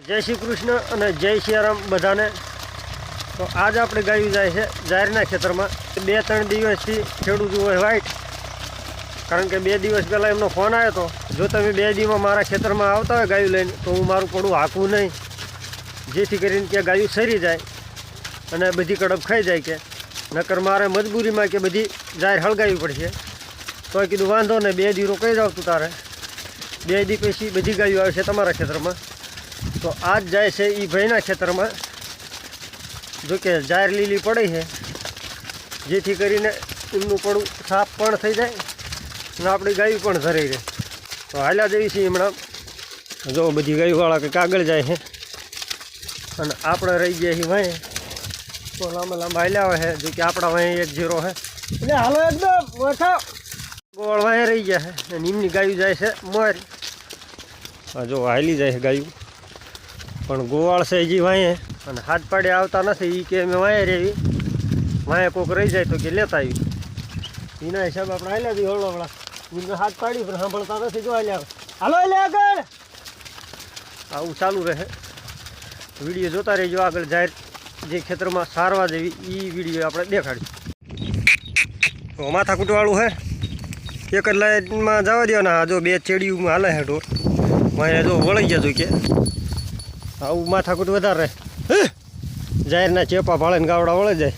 જય શ્રી કૃષ્ણ અને જય સિયારામ બધાને. તો આજ આપણે ગાયું જાય છે જાહેરના ખેતરમાં. બે ત્રણ દિવસથી ખેડૂત હોય વાઈટ કારણ કે બે દિવસ પહેલાં એમનો ફોન આવ્યો હતો જો તમે બે દિવસમાં મારા ખેતરમાં આવતા હોય ગાયું લઈને, તો હું મારું પડું હાંકવું નહીં. જેથી કરીને કે ગાયું સરી જાય અને બધી કડપ ખાઈ જાય કે, નકર મારે મજબૂરીમાં કે બધી જાહેર હળગાવી પડશે. તો કીધું વાંધો ને બે દી રોકાઈ જાવ તું તારે. બે દી પછી બધી ગાયો છે તમારા ખેતરમાં. તો આ જ જાય છે એ ભાઈના ખેતરમાં. જો કે જાહેર લીલી પડી છે. જેથી કરીને એમનું પડું સાફ પણ થઈ જાય અને આપણી ગાયું પણ ધરાઈ રહે. તો હાલ્યા દેવી છે હમણાં. જો બધી ગાયુવાળા કંઈક આગળ જાય છે. અને આપણે રહી ગયા છીએ વાંહે. તો લાંબા લાંબા હાલ્યા હોય છે. જો કે આપણા વાંહે એક જીરો છે. એટલે હાલો એકદમ ઓછા ગોળ વાંહે રહી ગયા છે. અને એમની ગાયું જાય છે મોર. જો હાલી જાય છે ગાયું. પણ ગોવાળ છે હજી વાંહે. અને હાથ પાડે આવતા નથી એ કે અમે વાંહે રેવી. વાંહે કોક રહી જાય તો કે લેતા આવી. એના હિસાબે આપણે હાલ્યા બી હળો એમને હાથ પાડી, પણ સાંભળતા નથી જો હાલ્યા. હાલો લે આગળ! આવું ચાલુ રહે. વીડિયો જોતા રહેજો, આગળ જાહેર જે ખેતરમાં સારવા જેવી એ વીડિયો આપણે દેખાડી તો માથાકૂટવાળું હે. એક જ લાઈનમાં જવા દો ને આ જો બે ચેડીયું હાલે હે ઢોર. જો વળી જતું કે. આવું માથાકૂટ વધારે જાહેરના ચેપા ભાળે ગાવડા વળે જાય.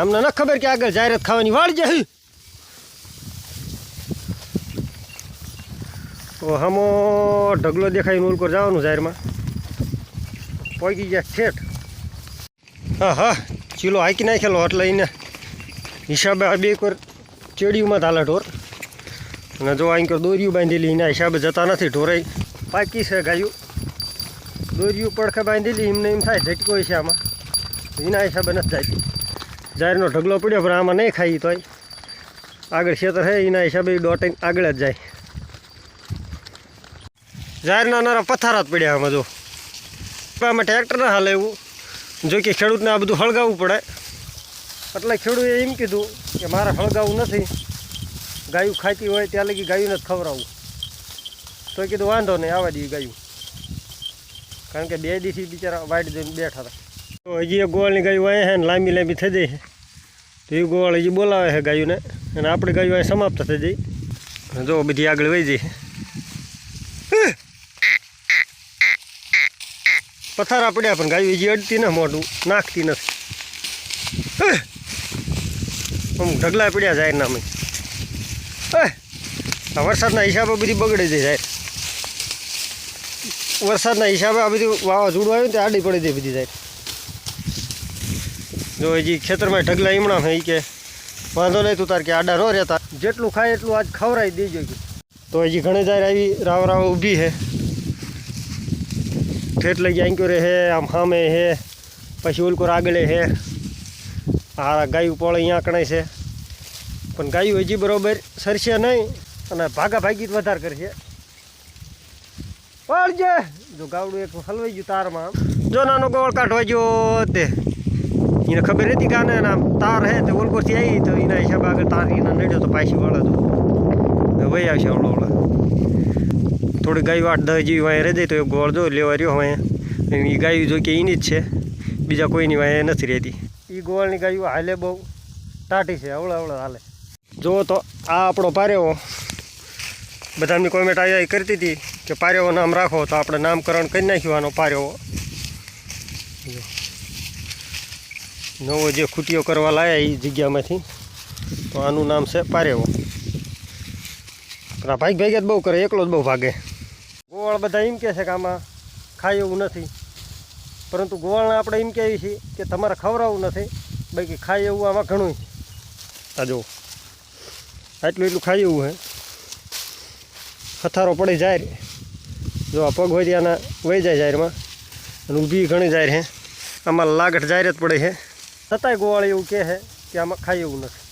અમને ન ખબર કે આગળ જાહેરાત ખાવાની વાળી જાય. હમો ઢગલો દેખાય ઉલકોર જવાનું જાહેરમાં. પહોંચી ગયા ઠેઠ. હા હા, ચીલો હાકી નાખેલો એટલે એને હિસાબે આ બે કોર ચેડીયુંમાં ચાલે ઢોર. અને જો અહીં દોરીઓ બાંધેલી એના હિસાબે જતા નથી ઢોરાઈ પાકી છે ગાયું. દોરીયું પડખે બાંધેલી, એમને એમ થાય ઝટકો છે આમાં. એના હિસાબે નથી જાય જાહેરનો ઢગલો પડ્યો, પણ આમાં નહીં ખાઈ તોય. આગળ ખેતર છે એના હિસાબે દોટીને આગળ જ જાય. જાહેરના નાના પથારા જ પડ્યા આમાં જો. આમાં ટ્રેક્ટર ના હાલે એવું. જો કે ખેડૂતને આ બધું હળગાવવું પડે. એટલે ખેડૂતે એમ કીધું કે મારે હળગાવવું નથી. ગાયું ખાતી હોય, ત્યાં લગી ગાયું નથી ખવડાવવું. તો કીધું, વાંધો નહીં, આવવા દઈએ ગાયું. કારણ કે બે દીથી બિચારા વાઈટ જોઈને બેઠા હતા. તો હજી એ ગોળની ગાયું અહીંયા છે ને લાંબી લાંબી થઈ જાય છે. તો એ ગોળ હજી બોલાવે છે ગાયુંને અને આપણી ગાયું અહીં સમાપ્ત થઈ જાય. જો બધી આગળ વહી જઈ પથારા પડ્યા પણ ગાયું હજી અડતી ન મોઢું, નાખતી નથી. અમુક ઢગલા પડ્યા જાય નામે વરસાદના હિસાબે બધી બગડી જાય વરસાદના હિસાબે આ બધું વાવાઝોડું આવ્યું ને આડી પડી દે બધી જાય જો હજી ખેતરમાં ઢગલા ઈમણા છે ઈ કે, વાંધો નહીં તું તાર કે આડા રો રહેતા. જેટલું ખાય એટલું આજ ખવડાવી દેજો તો હજી ઘણી જાય આવી, રાવ રાવ ઊભી છે ઠેઠ લઈ આંક્યો રે હે, આમ સામે હે, પછી ઓલકોર આગળ હે. આ ગાયું પોળ અહીંયા કણાય છે. પણ ગાયું હજી બરોબર સરશે નહીં અને ભાગા ભાગી વધારે કરશે. પડજે જો. ગાવડું એક હલવાઈ ગયું તારમાં. જો નાનો ગોળ કાઢવા ગયો તે. એને ખબર નથી કાને આમ તાર હે તે ઓલકોરથી આવી તો એના હિસાબે આગળ તાર એને નડ્યો તો પાછી વળે તો વહી આવશે ઓળો ઓળો થોડી ગાયું આઠ દસ જેવી વાંહે રહી જાય તો એ ગોળ જો લેવા રહ્યો હવે. એ ગાયું જો કે એની જ છે. બીજા કોઈની વાંહે નથી રહેતી એ ગોળની ગાયું હાલે બહુ. ટાટી છે અવળે અવળા હાલે. જો તો આ આપણો પારેવો. બધાની કોમેન્ટ આવી કરતી હતી કે પારેવો નામ રાખો તો આપણે નામકરણ કરી નાખ્યું આનો પારેવો. નવો જે ખૂટીઓ કરવા લાયા એ જગ્યામાંથી, તો આનું નામ છે પારેવો પણ આ ભાઈ ભાઈ જ બહુ કરે, એકલો જ બહુ ભાગે. ગોવાળ બધા એમ કહે છે કે આમાં ખાય એવું નથી. પરંતુ ગોવાળને આપણે એમ કહેવી છીએ કે તમારે ખવડાવવું નથી, બાકી ખાય એવું આમાં ઘણું છે. આ જો. આટલું એટલું ખાય એવું હે. હથારો પડી જાય જો આ પગ વધ્યાના વહી જાય જાહેરમાં. અને ઊભી ઘણી જાય હે. આમાં લાગટ જાહેર જ પડે છે છતાંય ગોવાળ એવું કહે છે કે આમાં ખાઈ એવું નથી.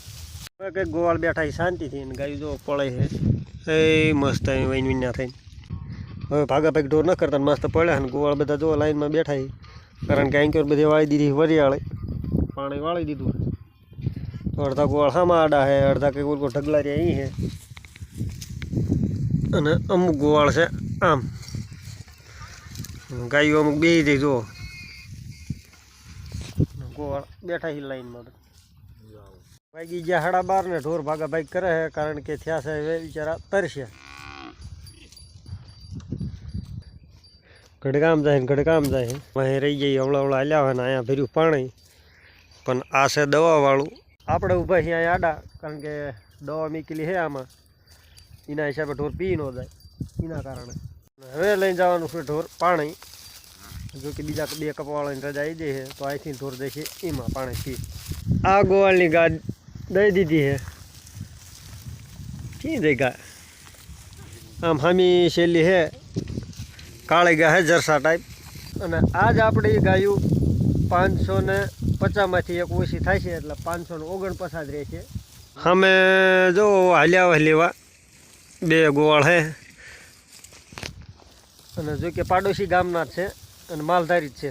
હવે કંઈક ગોવાળ બેઠા શાંતિથી અને ગાયું જો પડે છે એ મસ્ત અહીં વિન્યા થઈને. હવે ભાગા ભાગ ઢોર ન કરતા મસ્ત પડ્યા અને ગોવાળ બધા જો લાઈનમાં બેઠા કારણ કે અહીં બધી વાળી દીધી વરિયાળે. પાણી વાળી દીધું અડધા ગોવાળ હામાં આડા છે અડધા કંઈક ઢગલા રહ્યા અહીં છે અને અમુક ગોવાળ છે, આમ. ગાયો અમુક બે જઈ જુઓ. ગોવાળ બેઠા હી લાઈનમાં વાગી ગયા સાડા બાર ને ઢોર ભાગા ભાગ કરે છે, કારણ કે થયા છે હવે બિચારા તરશે ગઢગામ જાય ને ગઢગામ જાય. અહીં રહી જઈએ અવળા અવળા હાલ્યા હોય ને અહીંયા ભર્યું પાણી. પણ આ છે દવાવાળું. આપણે ઊભા છીએ અહીંયા આડા, કારણ કે દવા મીકેલી છે આમાં. એના હિસાબે ઢોર પી ન જાય, એના કારણે. હવે લઈને જવાનું છે ઢોર પાણી. જો કે બીજા બે કપવાળાની રજા આવી જાય છે, તો અહીંથી ઢોર જશે એમાં પાણી પી. આ ગોવાળની ગાડ દઈ દીધી છે. કી દઈ ગા આમ હામી શેલી છે. કાળી ગા હે જરસા ટાઈપ અને આજ આપણી ગાયું પાંચસો ને પચાસમાંથી એક ઓછી થાય છે, એટલે પાંચસો ને ઓગણપચાસ રહે છે. અમે જો હાલ્યા હોય લેવા બે ગોવાળ હે. અને જો કે પાડોશી ગામના જ છે અને માલધારી જ છે.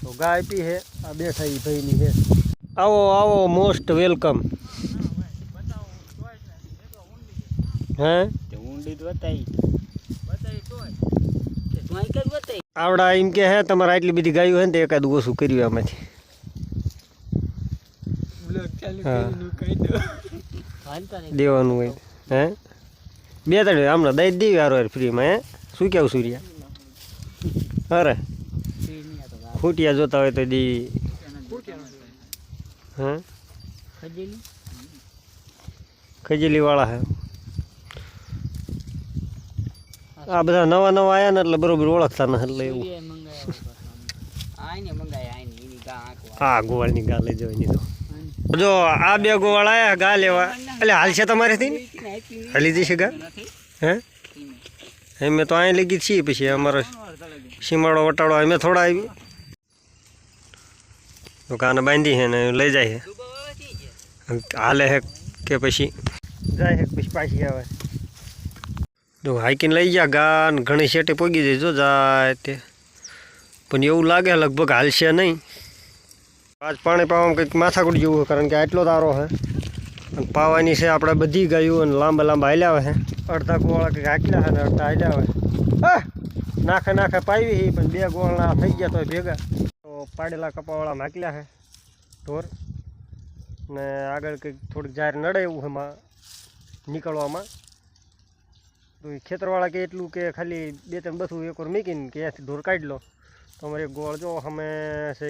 તો ગાય પી છે આ બેઠા એ ભાઈની છે આવો આવો મોસ્ટ વેલકમ હે? આવડા એમ કે હે તમારે આટલી બધી ગાયો હે ને તો એકાદ ઓછું કર્યું આમાંથી. દેવાનું હોય હે? બે ત્રણ હમણાં દઈ દેવી હારો ફ્રીમાં હે? શું કેવું સૂર્યા? અરે. ખૂટિયા જોતા હોય તો દેવી હા? ખજેલી ખજેલીવાળા હે. આ બધા નવા નવા આવ્યા ને એટલે બરોબર ઓળખતા નથી એટલે એવું. આ ગોવાળની ગા લઈ જવાની તો. જો, આ બે ગોવાળ આવ્યા ગા લેવા. એટલે હાલશે તમારેથી. હાલી જશે ગા? હે. અમે તો અહીં લગી જ છીએ પછી અમારો સીમાડો વટાડો અમે થોડા આવી. તો કાને બાંધી છે ને, લઈ જાય છે. હાલે હે કે પછી? જાય હે પછી પાછી આવે. જો, હાઈકીને લઈ ગયા ગા ઘણી શેટે પોગી જાય, જો જાય તે. પણ એવું લાગે લગભગ હાલશે નહીં. આજ પાણી પાવામાં કંઈક માથાકૂટ જેવું કારણ કે આટલો તારો છે. અને પાવાની છે આપણે બધી ગાયું અને લાંબા લાંબા હાલ્યા છે. અડધા ગોળા કંઈક હાકલા છે ને અડધા હાલ્યા હોય! નાખે નાખે પાવી છે, પણ બે ગોળના થઈ ગયા તો ભેગા. તો પાડેલા કપાવાળા નાખલ્યા છે, ઢોર. ને આગળ કંઈક થોડીક જાહેર નડે એવું છે નીકળવામાં. તો એ ખેતરવાળા કે એટલું કે ખાલી બે ત્રણ બસું એક વાર મૂકીને કે ઢોર કાઢી લો. તો અમારે ગોળ જો અમે છે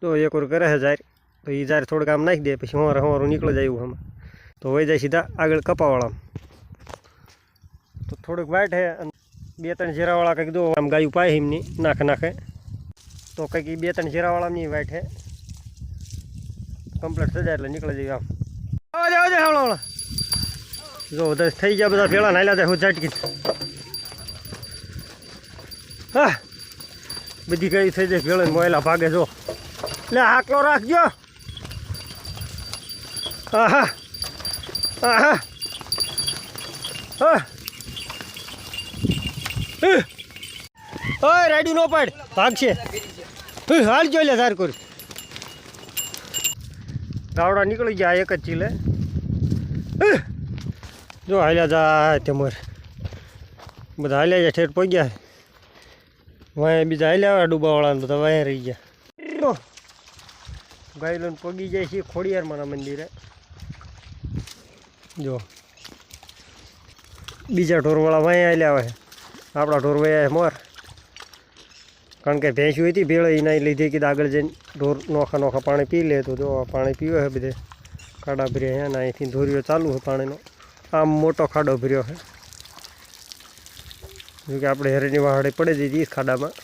તો એક વાર કરે છે જાહેર તો એ જાહેર થોડુંક આમ નાખી દે, પછી હવારે હવારું નીકળી જાય એવું આમાં. તો વહી જાય સીધા આગળ કપાવાળામાં. તો થોડુંક વાઈટ છે અને બે ત્રણ જીરાવાળા કંઈક દો આમ ગાયું પાય એમની, નાખે નાખે. તો કંઈક બે ત્રણ જીરાવાળાની વાઇટ છે કમ્પ્લીટ થઈ જાય એટલે નીકળી જાય આમ. આવજે આવજે હવળો જો થઈ ગયા બધા ભેળા, નાયલા જાય હું ઝાટકી. હા, બધી કઈ થઈ જાય ભેળા મોયલા ભાગે, જો. લે હાકલો રાખજો. આહા આહા. ઓય રાડ્યું નો પાડ. ભાગશે. હાલ જોઈ લે સાર કરી. ગાવડા નીકળી ગયા, એક જ ચીલે. જો હાલ્યા જાય તેમર બધા હાલ્યા જાય ઠેર પહોંચ્યા. વાંય બીજા હાલ્યા આવે ડૂબાવાળા બધા વાય રહી ગયા. ગાયલોન પગી જાય છે ખોડિયારમાંના મંદિરે. જો. બીજા ઢોરવાળા વાય હાલ્યા આવે આપણા ઢોર વયા મોર. કારણ કે ભેંસું હતી ભેળ એના લીધે કીધું આગળ જઈને ઢોર નોખા નોખા પાણી પી લે તો જો પાણી પીવે છે બધે. ખાડા ભર્યા છે ને અહીંથી ધોરીઓ ચાલુ છે પાણીનો. આમ મોટો ખાડો ભર્યો છે જોકે આપણે હેરેની વાહડે પડે દીધી ખાડામાં.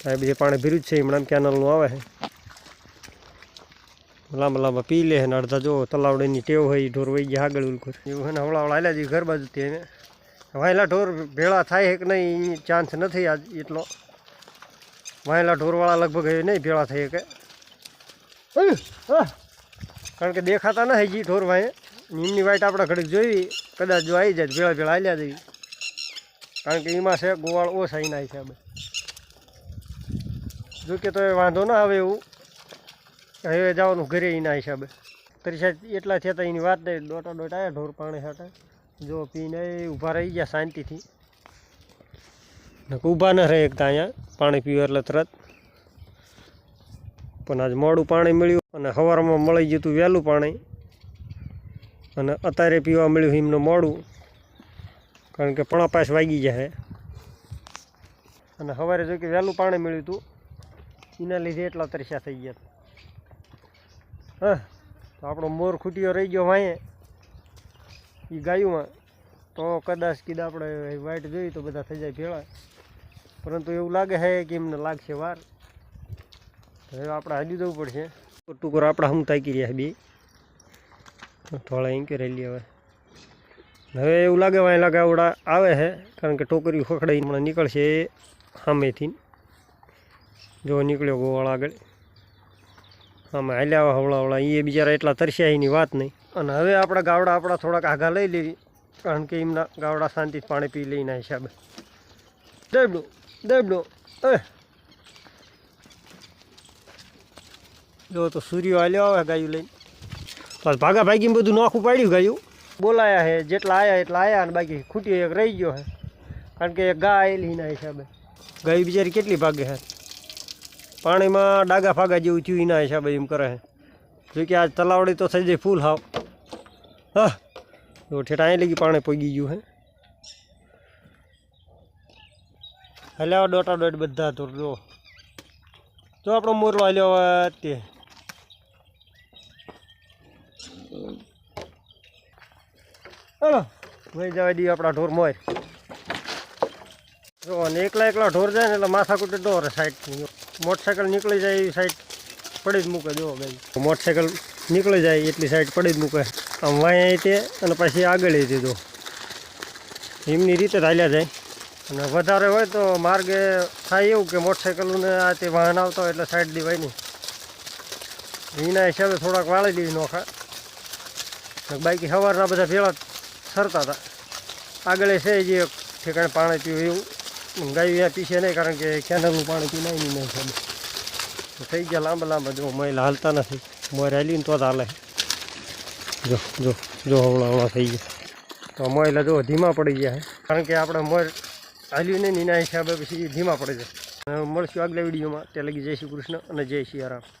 ત્યાં બીજે પાણી ભર્યું જ છે, હમણાં કેનલનું આવે છે લાંબા લાંબા પી લે ને અડધા જો તલાવડીની ટેવ હોય ઢોર વહી ગયા આગળ ઉલકુર એવું છે ને હવળા હવળા હાલ્યા જઈએ ઘર બાજુ તેને વાયલા ઢોર ભેળા થાય કે નહીં ચાન્સ નથી આજ એટલો. વાયલા ઢોરવાળા લગભગ એ નહીં ભેળા થઈ કે કારણ કે દેખાતા ન હજી ઢોર વાય. નીમની વાઈટ આપણે ઘડીક જોઈ કદાચ જો આવી જાય ભેળા ભેળા હાલ્યા જઈએ કારણ કે એમાં છે ગોવાળ ઓછા એના હિસાબે. જો કે તો એ વાંધો ના આવે એવું. હવે જવાનું ઘરે એના હિસાબે. તરી સાહેબ એટલા થયા એની વાત નહીં દોટા દોટા આવ્યા ઢોર પાણી સાથે. જો પીને ઊભા રહી ગયા શાંતિથી. ઊભા ન રહે એકતા અહીંયા. પાણી પીવા એટલે તરત. પણ આજ મોડું પાણી મળ્યું અને સવારમાં મળી ગયું હતું વહેલું પાણી. અને અત્યારે પીવા મળ્યું એમને મોડું. કારણ કે પણાપાસ વાગી જાય અને સવારે જો કે વહેલું પાણી મળ્યું હતું એના લીધે એટલા તરસ્યા થઈ ગયા હા, તો આપણો મોર ખૂટ્યો રહી ગયો વાંયે એ ગાયુંમાં. તો કદાચ કીધા આપણે વાઇટ જોઈએ તો બધા થઈ જાય ભેળા. પરંતુ એવું લાગે છે કે એમને લાગશે વાર. હવે આપણે હાલી જવું પડશે. ટુકર આપણા હમ તાકી રહ્યા બે. થોડા એમ કે રેલી હવે. હવે એવું લાગે વાય લાગે આવડા આવે છે કારણ કે ટોકરી ખખડાઈ હમણાં નીકળશે સામેથી જો નીકળ્યો ગોવાળ આગળ. આમાં હાલ્યા હવળા હવળા એ બિચારા એટલા તરસ્યા એની વાત નહીં. અને હવે આપણા ગાવડા આપણા થોડાક આઘા લઈ લેવી, કારણ કે એમના ગાવડા શાંતિથી પાણી પી લઈના હિસાબે દેબડું દેબડું એ. જો તો સૂર્યો હાલ્યો આવે ગાયું લઈને. બસ ભાગા ભાગીને બધું નોખું પાડ્યું ગાયું. બોલાયા હે, જેટલા આવ્યા એટલા આવ્યા અને બાકી ખૂટી એક રહી ગયો હે. કારણ કે એક ગા આવેલી એના હિસાબે ગાય બિચારી કેટલી ભાગે છે પાણીમાં ડાગા ફાગા જેવું થયું, એના હિસાબે એમ કરે છે. જો કે આજ તલાવડી તો થઈ જાય ફૂલ હાવ. હા ઠેઠા અહીં લગી પાણી પગી ગયું હે. હલ્યા દોટા દોટ બધા તો જો. જો આપણો મોરલો હલ્યો તે. હલો ભાઈ જવા દઈએ આપણા ઢોર મોર જો અને એકલા એકલા ઢોર જાય ને એટલે માથા કુટે ઢોર સાઈડ મોટરસાઇકલ નીકળી જાય એવી સાઈડ પડી જ મૂકે જોવો ભાઈ મોટરસાઇકલ નીકળી જાય એટલી સાઈડ પડી જ મૂકે. આમ વાંય તે અને પછી આગળ એ જો. એમની રીતે જ હાલ્યા જાય. અને વધારે હોય તો માર્ગે થાય એવું કે મોટરસાઇકલોને આ તે વાહન આવતા હોય એટલે સાઈડ દેવાય નહીં એના હિસાબે થોડાક વાળી દેવી નોખા. બાકી સવારના બધા ભેળા સરતા હતા. આગળ છે જે ઠેકાણે પાણી પીવું એવું. ગાયું અહીંયા પીસે નહીં કારણ કે કેનલનું પાણી પીનાય નહીં નહીં તો થઈ ગયા લાંબા લાંબા, જો મહિલા હાલતા નથી. મોર હાલીને તો જ હાલે. જો જો જો હમણાં હમણાં થઈ ગયા. તો મહિલા જો ધીમા પડી ગયા છે. કારણ કે આપણે મોર હાલ્યું નહીં એના હિસાબે પછી ધીમા પડી જાય. મળશું આગલા વિડીયોમાં. ત્યાં લગી જય શ્રી કૃષ્ણ અને જય શ્રી રામ.